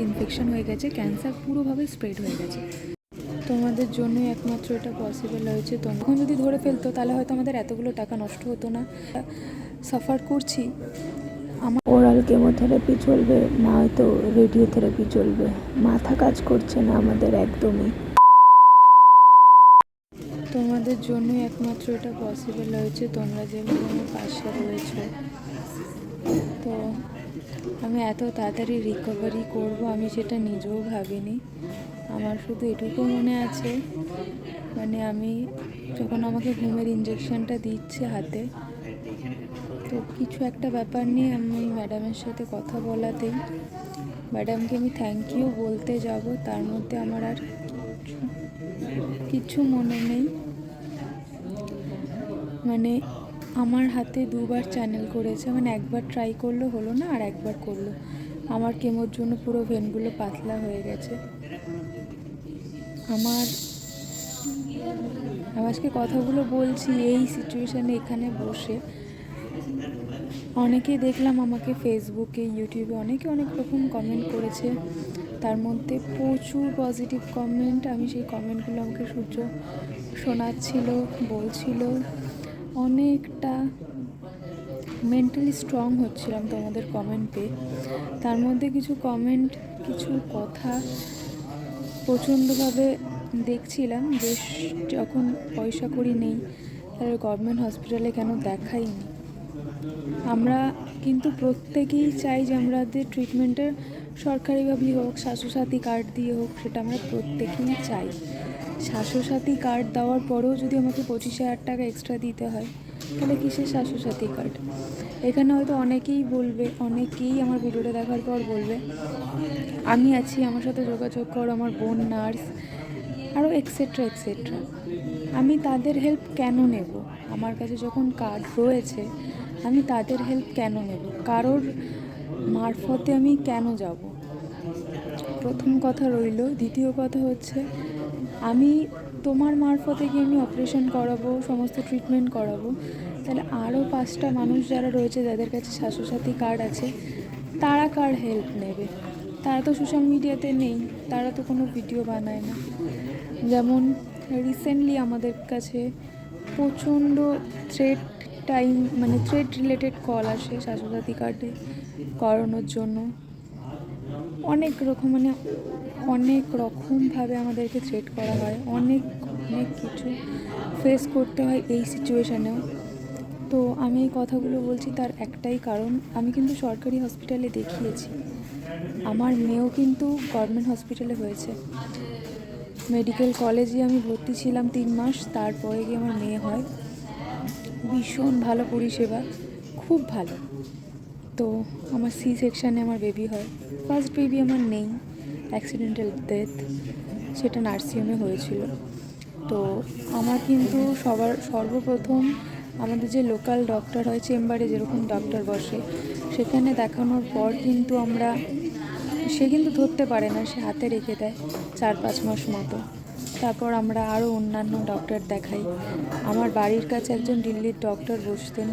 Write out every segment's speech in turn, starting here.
Infection হয়ে গেছে cancer পুরোভাবে spread হয়ে গেছে। তোমাদের জন্যই একমাত্র এটা পসিবল হয়েছে। তখন যদি ধরে ফেলতো, তাহলে হয়তো আমাদের এতগুলো টাকা নষ্ট হতো না। সাফার করছি। আমার ওরাল কেমোথেরাপি চলবে, না হয়তো রেডিওথেরাপি চলবে। মাথা কাজ করছে না আমাদের একদমই। তোমাদের জন্যই একমাত্র এটা পসিবল হয়েছে। তোমরা যেভাবে পাশে রয়েছে। তো আমি এত তাড়াতাড়ি রিকভারি করব, আমি সেটা নিজেও ভাবিনি। আমার শুধু এটুকু মনে আছে মানে আমি যখন আমাকে ঘুমের ইঞ্জেকশনটা দিচ্ছে হাতে, তো কিছু একটা ব্যাপার নিয়ে আমি ম্যাডামের সাথে কথা বলাতেই ম্যাডামকে আমি থ্যাংক ইউ বলতে যাব, তার মধ্যে আমার আর কিছু- কিছু মনে নেই। মানে আমার হাতে দুবার চ্যানেল করেছে। মানে একবার ট্রাই করল, হলো না, আর একবার করল। আমার কেমোর জন্য পুরো ভেনগুলো পাতলা হয়ে গেছে। আমার আমি আজকে কথাগুলো বলছি, এই সিচুয়েশানে এখানে বসে। অনেকে দেখলাম আমাকে ফেসবুকে ইউটিউবে অনেকে অনেক রকম কমেন্ট করেছে। তার মধ্যে প্রচুর পজিটিভ কমেন্ট আমি সেই কমেন্টগুলো আমাকে সূর্য শোনাচ্ছিল, বলছিল। অনেকটা মেন্টালি স্ট্রং হচ্ছিলাম তোমাদের কমেন্ট পেয়ে তার মধ্যে কিছু কমেন্ট কিছু কথা প্রচণ্ডভাবে দেখছিলাম যে যখন পয়সা করি নেই, তাহলে গভর্নমেন্ট হসপিটালে কেন দেখাইনি? আমরা কিন্তু প্রত্যেকেই চাই যে আমাদের ট্রিটমেন্টের সরকারিভাবেই হোক, স্বাস্থ্যসাথী কার্ড দিয়ে হোক, সেটা আমরা প্রত্যেকেই চাই। স্বাস্থ্যসাথী কার্ড দেওয়ার পরেও যদি আমাকে পঁচিশ হাজার টাকা এক্সট্রা দিতে হয়, তাহলে কিসের স্বাস্থ্যসাথী কার্ড? এখানে হয়তো অনেকেই বলবে, অনেকেই আমার ভিডিওটা দেখার পর বলবে, আমি আছি, আমার সাথে যোগাযোগ কর, আমার বোন নার্স, আরও এক্সেট্রা এক্সেট্রা আমি তাদের হেল্প কেন নেব? আমার কাছে যখন কার্ড রয়েছে, আমি তাদের হেল্প কেন নেব? কারোর মারফতে আমি কেন যাব? প্রথম কথা রইল, দ্বিতীয় কথা হচ্ছে আমি তোমার মারফতে গিয়ে আমি অপারেশন করাবো, সমস্ত ট্রিটমেন্ট করাবো। তাহলে আরও পাঁচটা মানুষ যারা রয়েছে, যাদের কাছে স্বাস্থ্যসাথী কার্ড আছে, তারা কার হেল্প নেবে? তারা তো সোশ্যাল মিডিয়াতে নেই, তারা তো কোনো ভিডিও বানায় না। যেমন রিসেন্টলি আমাদের কাছে প্রচণ্ড থ্রেড টাইম মানে থ্রেড রিলেটেড কল আসে স্বাস্থ্যসাথী কার্ডে করানোর জন্য। অনেক রকম মানে অনেক রকমভাবে আমাদেরকে থ্রেট করা হয়, অনেক অনেক কিছু ফেস করতে হয় এই সিচুয়েশানেও তো আমি এই কথাগুলো বলছি তার একটাই কারণ, আমি কিন্তু সরকারি হসপিটালে দেখিয়েছি। আমার মেয়েও কিন্তু গভর্নমেন্ট হসপিটালে হয়েছে। মেডিকেল কলেজে আমি ভর্তি ছিলাম তিন মাস, তারপরে গিয়ে আমার মেয়ে হয়। ভীষণ ভালো পরিষেবা, খুব ভালো। তো আমার সি সেকশানে আমার বেবি হয়। ফার্স্ট বেবি আমার নেই। অ্যাক্সিডেন্টাল ডেথ সেটা নার্সিংহোমে হয়েছিল। তো আমার কিন্তু সবার, সর্বপ্রথম আমাদের যে লোকাল ডক্টর হয়, চেম্বারে যেরকম ডক্টর বসে, সেখানে দেখানোর পর কিন্তু আমরা, সে কিন্তু ধরতে পারে না, সে হাতে রেখে দেয় চার পাঁচ মাস মতো। তারপর আমরা আরও অন্যান্য ডক্টর দেখাই। আমার বাড়ির কাছে একজন দিল্লির ডক্টর বসতেন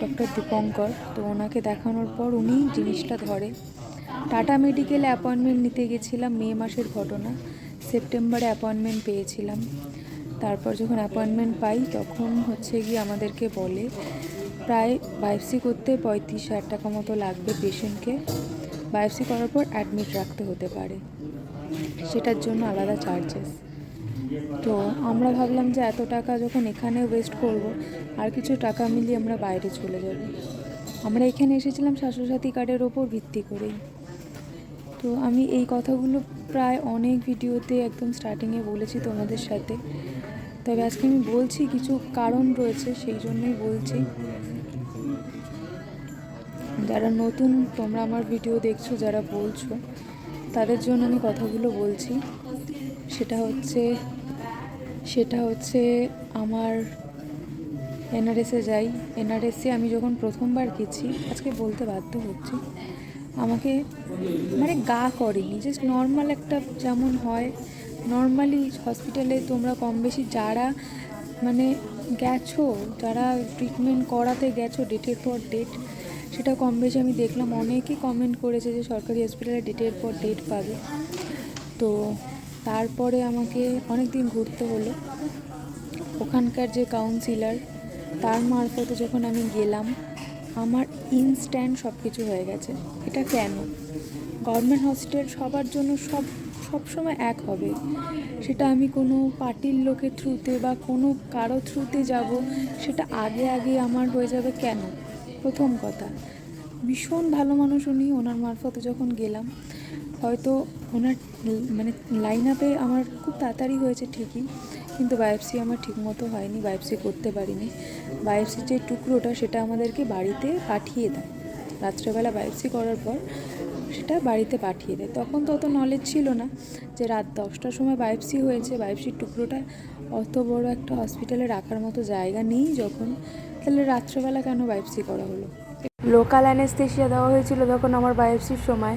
ডক্টর দীপঙ্কর। তো ওনাকে দেখানোর পর উনি জিনিসটা ধরে। টাটা মেডিকেলে অ্যাপয়েন্টমেন্ট নিতে গেছিলাম, মে মাসের ঘটনা। সেপ্টেম্বরে অ্যাপয়েন্টমেন্ট পেয়েছিলাম। তারপর যখন অ্যাপয়েন্টমেন্ট পাই, তখন হচ্ছে গিয়ে আমাদেরকে বলে, প্রায় বায়োপসি করতে পঁয়ত্রিশ হাজার টাকা মতো লাগবে পেশেন্টকে। বায়োপসি করার পর অ্যাডমিট রাখতে হতে পারে। সেটার জন্য আলাদা চার্জেস। তো আমরা ভাবলাম যে এত টাকা যখন এখানে ওয়েস্ট করব, আর কিছু টাকা মিলিয়ে আমরা বাইরে চলে যাব। আমরা এখানে এসেছিলাম স্বাস্থ্যসাথী কার্ডের ওপর ভিত্তি করেই। তো আমি এই কথাগুলো প্রায় অনেক ভিডিওতে একদম স্টার্টিংয়ে বলেছি তোমাদের সাথে। তবে আজকে আমি বলছি, কিছু কারণ রয়েছে, সেই জন্যই বলছি। যারা নতুন, তোমরা আমার ভিডিও দেখছ, যারা বলছো, তাদের জন্য আমি কথাগুলো বলছি। সেটা হচ্ছে সেটা হচ্ছে আমার এনআরএসে যাই। এনআরএসে আমি যখন প্রথমবার গেছি, আজকে বলতে বাধ্য হচ্ছি আমাকে মানে গা করেনি জাস্ট নর্মাল একটা যেমন হয়। নর্মালি হসপিটালে তোমরা কম বেশি যারা মানে গেছো, যারা ট্রিটমেন্ট করাতে গেছো ডেটের পর ডেট সেটা কম বেশি আমি দেখলাম। অনেকেই কমেন্ট করেছে যে সরকারি হসপিটালে ডেটের পর ডেট পাবে। তো তারপরে আমাকে অনেক দিন ঘুরতে হলো। ওখানকার যে কাউন্সিলর তার মারফতে যখন আমি গেলাম, আমার ইনস্ট্যান্ট সব কিছু হয়ে গেছে। এটা কেন? গভর্নমেন্ট হসপিটাল সবার জন্য সব সবসময় এক হবে। সেটা আমি কোনো পার্টির লোকের থ্রুতে বা কোনো কারও থ্রুতে যাব, সেটা আগে আগে আমার হয়ে যাবে কেন? প্রথম কথা। ভীষণ ভালো মানুষ উনি, ওনার মারফতে যখন গেলাম, হয়তো ওনার মানে লাইন আপে আমার খুব তাড়াতাড়ি হয়েছে ঠিকই, কিন্তু বায়োপসি আমার ঠিকমতো হয়নি বায়োপসি করতে পারিনি। বায়োপসির যে টুকরোটা সেটা আমাদেরকে বাড়িতে পাঠিয়ে দেয়। রাত্রেবেলা বায়োপসি করার পর সেটা বাড়িতে পাঠিয়ে দেয়। তখন তো অত নলেজ ছিল না যে রাত দশটার সময় বায়োপসি হয়েছে। বায়োপসির টুকরোটা অত বড় একটা হসপিটালে রাখার মতো জায়গা নেই যখন। তাহলে রাত্রেবেলা কেন বায়োপসি করা হলো? লোকাল অ্যানেস্থেশিয়া দেওয়া হয়েছিল তখন আমার বায়োপসির সময়।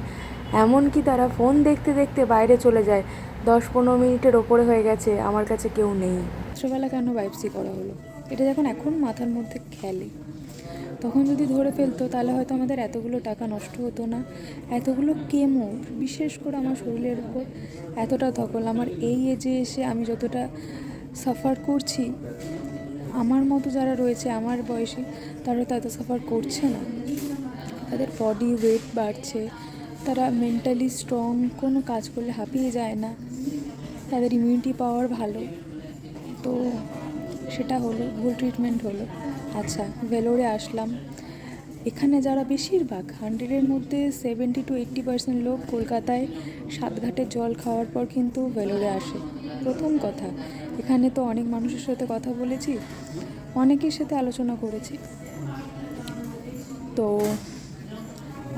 এমনকি তারা ফোন দেখতে দেখতে বাইরে চলে যায়। দশ পনেরো মিনিটের ওপরে হয়ে গেছে, আমার কাছে কেউ নেই। রাত্রেবেলা কেন বায়োপসি করা হলো? এটা যখন এখন মাথার মধ্যে খেলে। তখন যদি ধরে ফেলতো, তাহলে হয়তো আমাদের এতগুলো টাকা নষ্ট হতো না। এতগুলো কেমো, বিশেষ করে আমার শরীরের উপর, এতটা ধকল। আমার এই এজে এসে আমি যতটা সাফার করছি, আমার মতো যারা রয়েছে, আমার বয়সে, তারা তো এত সাফার করছে না। তাদের বডি ওয়েট বাড়ছে, তারা মেন্টালি স্ট্রং কোনো কাজ করলে হাঁপিয়ে যায় না। তাদের ইমিউনিটি পাওয়ার ভালো। তো সেটা হলো, ভুল ট্রিটমেন্ট হলো। আচ্ছা ভেলোরে আসলাম। এখানে যারা বেশিরভাগ হান্ড্রেডের মধ্যে সেভেন্টি টু এইট্টি পার্সেন্ট লোক কলকাতায় সাতঘাটের জল খাওয়ার পর কিন্তু ভেলোরে আসে। প্রথম কথা, এখানে তো অনেক মানুষের সাথে কথা বলেছি, অনেকের সাথে আলোচনা করেছি। তো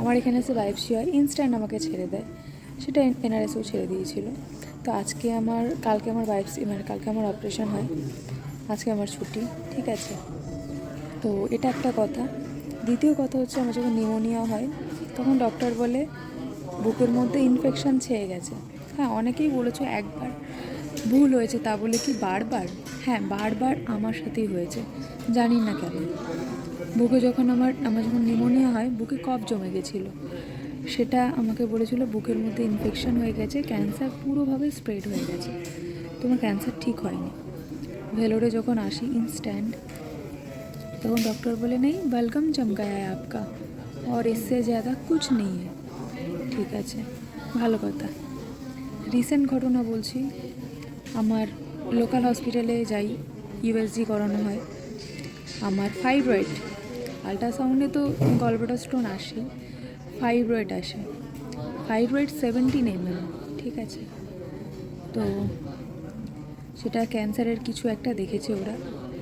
আমার এখানে এসে বায়োপসি হয় ইনস্ট্যান্ট আমাকে ছেড়ে দেয়। সেটা এনআরএসও ছেড়ে দিয়েছিল। তো আজকে আমার, কালকে আমার বায়োপসি মানে কালকে আমার অপারেশন হয়। আজকে আমার ছুটি, ঠিক আছে? তো এটা একটা কথা। দ্বিতীয় কথা হচ্ছে, আমার যখন নিউমোনিয়া হয়, তখন ডক্টর বলে, বুকের মধ্যে ইনফেকশান ছেয়ে গেছে। হ্যাঁ অনেকেই বলেছ একবার। ভুল হয়েছে, তা বলে কি বারবার? হ্যাঁ বারবার আমার সাথেই হয়েছে। জানি না কেন। বুকে যখন আমার আমার যখন নিউমোনিয়া হয়, বুকে কফ জমে গেছিল। সেটা আমাকে বলেছিল, বুকের মধ্যে ইনফেকশন হয়ে গেছে ক্যান্সার পুরোভাবে স্প্রেড হয়ে গেছে। তোমার ক্যান্সার ঠিক হয়নি। ভেলোরে যখন আসি ইনস্ট্যান্ট তখন डॉक्टर बोले नहीं बलगम जम गया है आपका और इससे ज़्यादा कुछ नहीं है ঠিক আছে ভালো কথা রিসেন্ট ঘটনা বলছি আমার লোকাল হসপিটালে যাই ইউএসজি করানো হয় আমার ফাইব্রয়েড আল্ট্রাসাউন্ডে তো গলব্লাডার স্টোন আসে ফাইব্রয়েড আসে ফাইব্রয়েড সেভেন্টিন এমএম ঠিক আছে তো সেটা ক্যান্সারের কিছু একটা দেখেছে ওরা।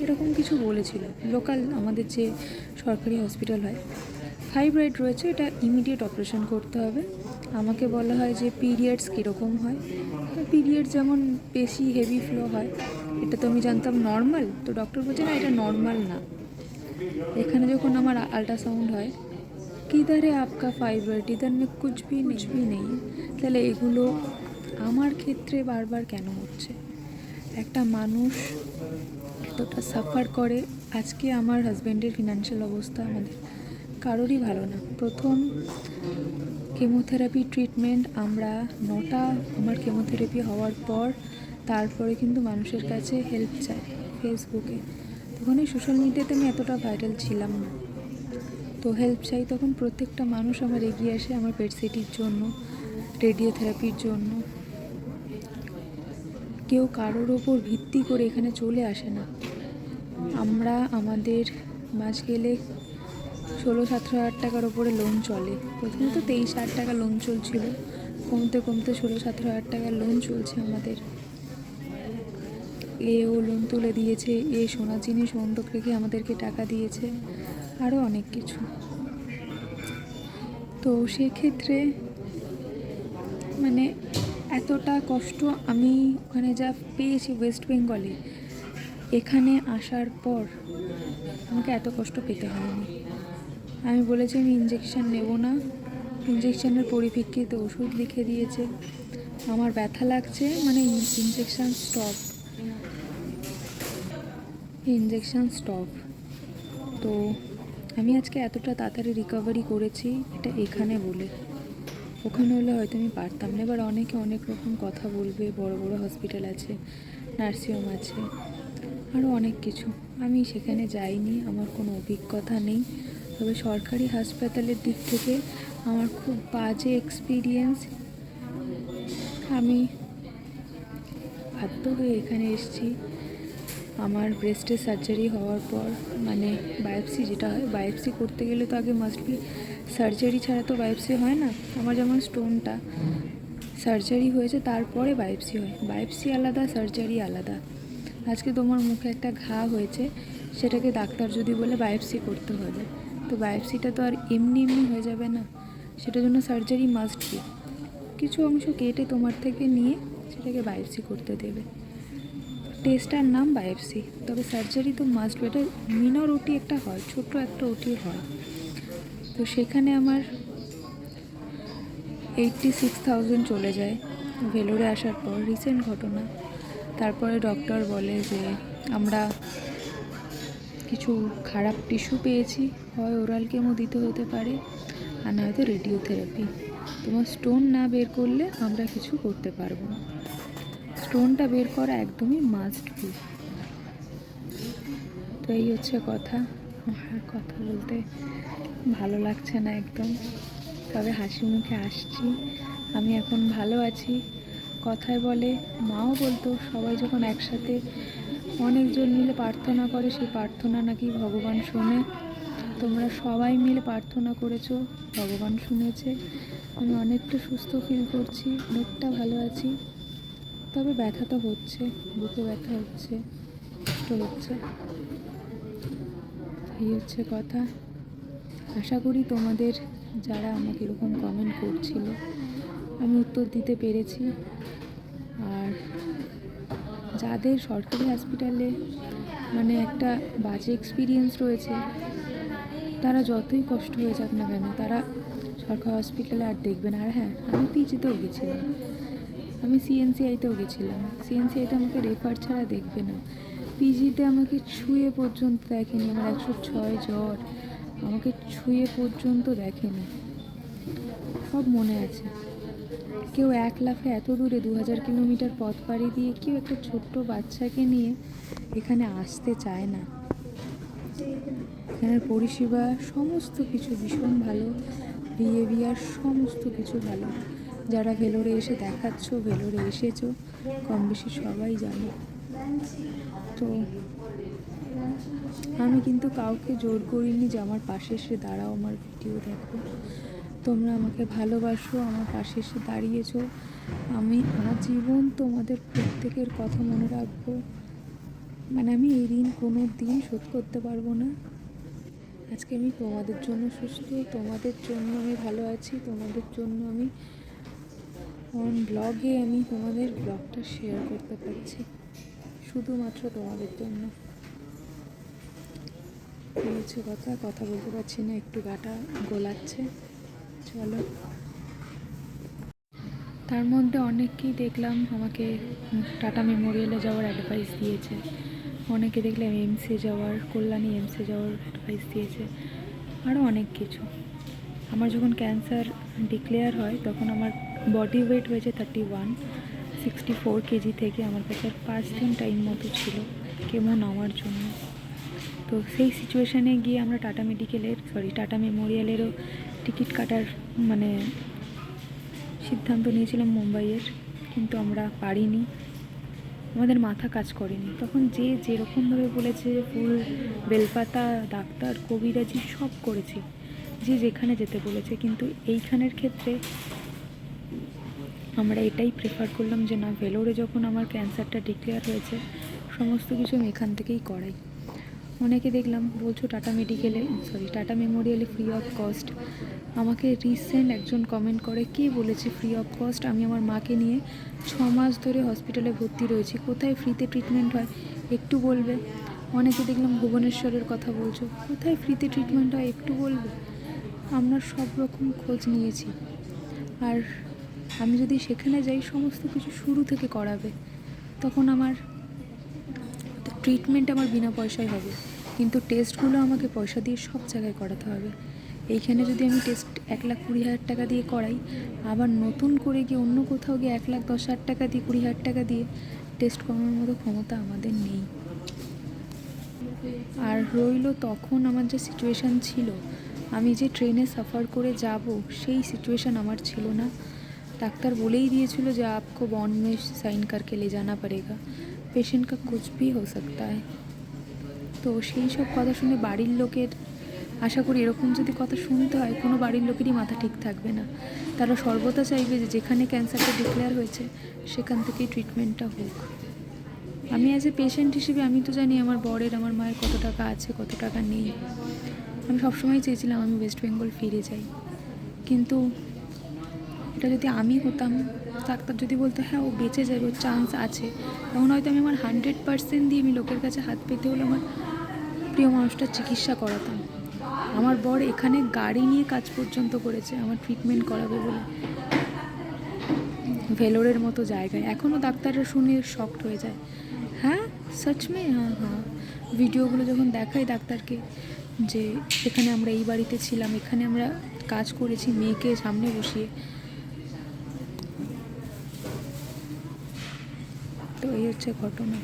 এরকম কিছু বলেছিল। লোকাল আমাদের যে সরকারি হসপিটাল হয় ফাইব্রয়েড রয়েছে এটা ইমিডিয়েট অপারেশন করতে হবে। আমাকে বলা হয় যে পিরিয়ডস কীরকম হয়? পিরিয়ড যেমন বেশি হেভি ফ্লো হয় এটা তো আমি জানতাম নর্মাল তো ডক্টর বলছে না এটা নর্মাল না। এখানে যখন আমার আল্ট্রাসাউন্ড হয় কিধারে আপকা ফাইব্রয়েড ইধার মে কুছ ভি নেই। তাহলে এগুলো আমার ক্ষেত্রে বারবার কেন হচ্ছে? একটা মানুষ এতটা সাফার করে, আজকে আমার হাজব্যান্ডের ফিনান্সিয়াল অবস্থা আমাদের কারোরই ভালো না। প্রথম কেমোথেরাপি ট্রিটমেন্ট আমরা নটা, আমার কেমোথেরাপি হওয়ার পর তারপরে কিন্তু মানুষের কাছে হেল্প চাই ফেসবুকে তখন এই সোশ্যাল মিডিয়াতে আমি এতটা ভাইরাল ছিলাম না। তো হেল্প চাই তখন প্রত্যেকটা মানুষ আমার এগিয়ে আসে আমার পেট সিটির জন্য রেডিওথেরাপির জন্য কেউ কারোর ওপর ভিত্তি করে এখানে চলে আসে না। আমরা আমাদের মাস গেলে ষোলো, সতেরো হাজার টাকার ওপরে লোন চলে। প্রথমে তো তেইশ হাজার টাকা লোন চলছিল। কমতে কমতে ষোলো, সতেরো হাজার টাকার লোন চলছে আমাদের। এ ও লোন তুলে দিয়েছে, এ সোনা জিনিস বন্ধক রেখে আমাদেরকে টাকা দিয়েছে আরও অনেক কিছু। তো সেক্ষেত্রে মানে এতটা কষ্ট আমি ওখানে যা পেয়েছি ওয়েস্ট বেঙ্গলে এখানে আসার পর আমাকে এত কষ্ট পেতে হয়নি। আমি বলেছি আমি ইঞ্জেকশান নেব না। ইঞ্জেকশানের পরিপ্রেক্ষিতে ওষুধ লিখে দিয়েছে। আমার ব্যথা লাগছে মানে ইঞ্জেকশান স্টপ ইঞ্জেকশান স্টপ তো আমি আজকে এতটা তাড়াতাড়ি রিকভারি করেছি এটা এখানে বলে। ওখানে হলে হয়তো আমি পারতাম না। এবার অনেকে অনেক রকম কথা বলবে, বড় বড় হসপিটাল আছে নার্সিংহোম আছে আরও অনেক কিছু। আমি সেখানে যাইনি, আমার কোনো অভিজ্ঞতা নেই। তবে সরকারি হাসপাতালের দিক থেকে আমার খুব বাজে এক্সপিরিয়েন্স আমি বাধ্য হয়ে এখানে এসেছি। আমার ব্রেস্টের সার্জারি হওয়ার পর মানে বায়োপসি যেটা হয় বায়োপসি করতে গেলে তো আগে মাস্ট বি সার্জারি ছাড়া তো বায়োপসি হয় না। আমার যেমন স্টোনটা সার্জারি হয়েছে, তারপরে বায়োপসি হয়। বায়োপসি আলাদা, সার্জারি আলাদা। আজকে তোমার মুখে একটা ঘা হয়েছে, সেটাকে ডাক্তার যদি বলে বায়োপসি করতে হবে। তো বায়োপসিটা তো আর এমনি এমনি হয়ে যাবে না। সেটার জন্য সার্জারি মাস্ট বি কিছু অংশ কেটে তোমার থেকে নিয়ে সেটাকে বায়োপসি করতে দেবে। টেস্টটার নাম বায়োপসি। তবে সার্জারি তো মাস্ট বি এটা মিনর ওটি একটা হয়, ছোট্ট একটা ওটি হয়। তো সেখানে আমার এইটটি সিক্স থাউজেন্ড চলে যায়। ভেলোরে আসার পর রিসেন্ট ঘটনা। তারপরে ডক্টর বলে যে, আমরা কিছু খারাপ টিস্যু পেয়েছি, হয় ওরাল কেমো দিতে হতে পারে, আর নয়তো রেডিওথেরাপি তোমার স্টোন না বের করলে আমরা কিছু করতে পারব না। স্টোনটা বের করা একদমই মাস্ট বি তো এই হচ্ছে কথা। আর কথা বলতে ভালো লাগছে না একদম। তবে হাসি মুখে আসছি। আমি এখন ভালো আছি। কথায় বলে মাও বলতো, সবাই যখন একসাথে অনেকজন মিলে প্রার্থনা করে, সেই প্রার্থনা নাকি ভগবান শোনে। তোমরা সবাই মিলে প্রার্থনা করেছ, ভগবান শুনেছে। আমি অনেকটা সুস্থ ফিল করছি, অনেকটা ভালো আছি। তবে ব্যথা তো হচ্ছে, বুকে ব্যথা হচ্ছে কষ্ট হচ্ছে। এই হচ্ছে কথা। আশা করি তোমাদের যারা আমাকে এরকম কমেন্ট করছিল, আমি উত্তর দিতে পেরেছি। আর যাদের সরকারি হসপিটালে মানে একটা বাজে এক্সপিরিয়েন্স রয়েছে, তারা যতই কষ্ট হয়ে যাক না কেন, তারা সরকারি হসপিটালে আর দেখবে না। আর হ্যাঁ আমি পিজিতেও গেছিলাম। আমি সিএনসিআইতেও গেছিলাম। সিএনসিআইতে আমাকে রেফার ছাড়া দেখবে না। পিজিতে আমাকে ছুঁয়ে পর্যন্ত দেখেনি, আমার একশো ছয় জ্বর, আমাকে ছুঁয়ে পর্যন্ত দেখেনি। সব মনে আছে। কেউ এক লাফে এত দূরে দু হাজার কিলোমিটার পথ পাড়ি দিয়ে কেউ একটা ছোট্ট বাচ্চাকে নিয়ে এখানে আসতে চায় না। এখানের পরিষেবা সমস্ত কিছু ভীষণ ভালো, বিহেভিয়ার সমস্ত কিছু ভালো। যারা ভেলোরে এসে দেখাচ্ছ, ভেলোরে এসেছ কম বেশি সবাই জানো। তো আমি কিন্তু কাউকে জোর করিনি যে আমার পাশে এসে দাঁড়াও আমার ভিডিও দেখো। তোমরা আমাকে ভালোবাসো, আমার পাশে এসে দাঁড়িয়েছো। আমি আজীবন তোমাদের প্রত্যেকের কথা মনে রাখব। মানে আমি এই ঋণ কোনো দিন শোধ করতে পারব না। আজকে আমি তোমাদের জন্য সুস্থ, তোমাদের জন্য আমি ভালো আছি, তোমাদের জন্য আমি অন ব্লগে আমি তোমাদের ব্লগটা শেয়ার করতে পারছি। শুধুমাত্র তোমাদের জন্য। হচ্ছে কথা কথা বলতে পারছি না, একটু গাটা গোলাচ্ছে। চলো। তার মধ্যে অনেককেই দেখলাম, আমাকে টাটা মেমোরিয়ালে যাওয়ার অ্যাডভাইস দিয়েছে। অনেকে দেখলাম এমসে যাওয়ার, কল্যাণী এমসে যাওয়ার অ্যাডভাইস দিয়েছে। আরও অনেক কিছু। আমার যখন ক্যান্সার ডিক্লেয়ার হয়, তখন আমার বডি ওয়েট হয়েছে thirty one sixty four KG থেকে আমার কাছে আর পাঁচ দিন টাইম মতো ছিল, কেমন নেওয়ার জন্য। তো সেই সিচুয়েশানে গিয়ে আমরা টাটা মেডিকেলের সরি টাটা মেমোরিয়ালেরও টিকিট কাটার মানে সিদ্ধান্ত নিয়েছিলাম মুম্বাইয়ের, কিন্তু আমরা পারিনি। আমাদের মাথা কাজ করেনি। তখন যে যেরকমভাবে বলেছে ফুল, বেলপাতা, ডাক্তার, কবিরাজি সব করেছি, যে যেখানে যেতে বলেছে। কিন্তু এইখানের ক্ষেত্রে আমরা এটাই প্রেফার করলাম যে না, ভেলোরে যখন আমার ক্যান্সারটা ডিক্লেয়ার হয়েছে, সমস্ত কিছু আমি এখান থেকেই করাই। অনেকে দেখলাম, বলছো টাটা মেডিকেলে সরি টাটা মেমোরিয়ালে ফ্রি অফ কস্ট আমাকে রিসেন্ট একজন কমেন্ট করে, কে বলেছে ফ্রি অফ কস্ট আমি আমার মাকে নিয়ে ছ মাস ধরে হসপিটালে ভর্তি রয়েছি, কোথায় ফ্রিতে ট্রিটমেন্ট হয়? একটু বলবে। অনেকে দেখলাম ভুবনেশ্বরের কথা বলছো, কোথায় ফ্রিতে ট্রিটমেন্ট হয়? একটু বলবে? আমরা সব রকম খোঁজ নিয়েছি। আর আমি যদি সেখানে যাই, সমস্ত কিছু শুরু থেকে করাবে, তখন আমার ট্রিটমেন্ট আমার বিনা পয়সায় হবে। কিন্তু টেস্টগুলো আমাকে পয়সা দিয়ে সব জায়গায় করাতে হবে। এইখানে যদি আমি টেস্ট এক লাখ কুড়ি হাজার টাকা দিয়ে করাই, আবার নতুন করে গিয়ে অন্য কোথাও গিয়ে এক লাখ দশ হাজার টাকা দিয়ে, কুড়ি হাজার টাকা দিয়ে টেস্ট করানোর মতো ক্ষমতা আমাদের নেই। আর রইল তখন আমার যে সিচুয়েশান ছিল, আমি যে ট্রেনে সাফার করে যাব, সেই সিচুয়েশান আমার ছিল না। ডাক্তার বলেই দিয়েছিল যে आपको बॉन्ड में साइन करके ले जाना पड़ेगा पेशेंट का कुछ भी हो सकता है তো সেই সব কথা শুনে বাড়ির লোকের আশা করি এরকম যদি কথা শুনতে হয় কোনো বাড়ির লোকেরই মাথা ঠিক থাকবে না তারা সর্বদা চাইবে যে যেখানে ক্যান্সারটা ডিক্লেয়ার হয়েছে সেখান থেকেই ট্রিটমেন্টটা হোক আমি অ্যাজ এ পেশেন্ট হিসেবে আমি তো জানি আমার বরের আমার মায়ের কত টাকা আছে কত টাকা নেই আমি সবসময় চেয়েছিলাম আমি ওয়েস্ট বেঙ্গল ফিরে যাই কিন্তু এটা যদি আমি হতাম, ডাক্তার যদি বলতো হ্যাঁ ও বেঁচে যাবে, ওর চান্স আছে। তখন হয়তো আমি আমার হান্ড্রেড পার্সেন্ট দিয়ে আমি লোকের কাছে হাত পেতে হলে আমার প্রিয় মানুষটার চিকিৎসা করাতাম। আমার বর এখানে গাড়ি নিয়ে কাজ পর্যন্ত করেছে, আমার ট্রিটমেন্ট করাবে বলে। ভেলোরের মতো জায়গায়। এখনও ডাক্তাররা শুনে শকড হয়ে যায়। হ্যাঁ সচ মে? হ্যাঁ হ্যাঁ। ভিডিওগুলো যখন দেখাই ডাক্তারকে যে, এখানে আমরা এই বাড়িতে ছিলাম, এখানে আমরা কাজ করেছি, মেয়েকে সামনে বসিয়ে এই হচ্ছে ঘটনা।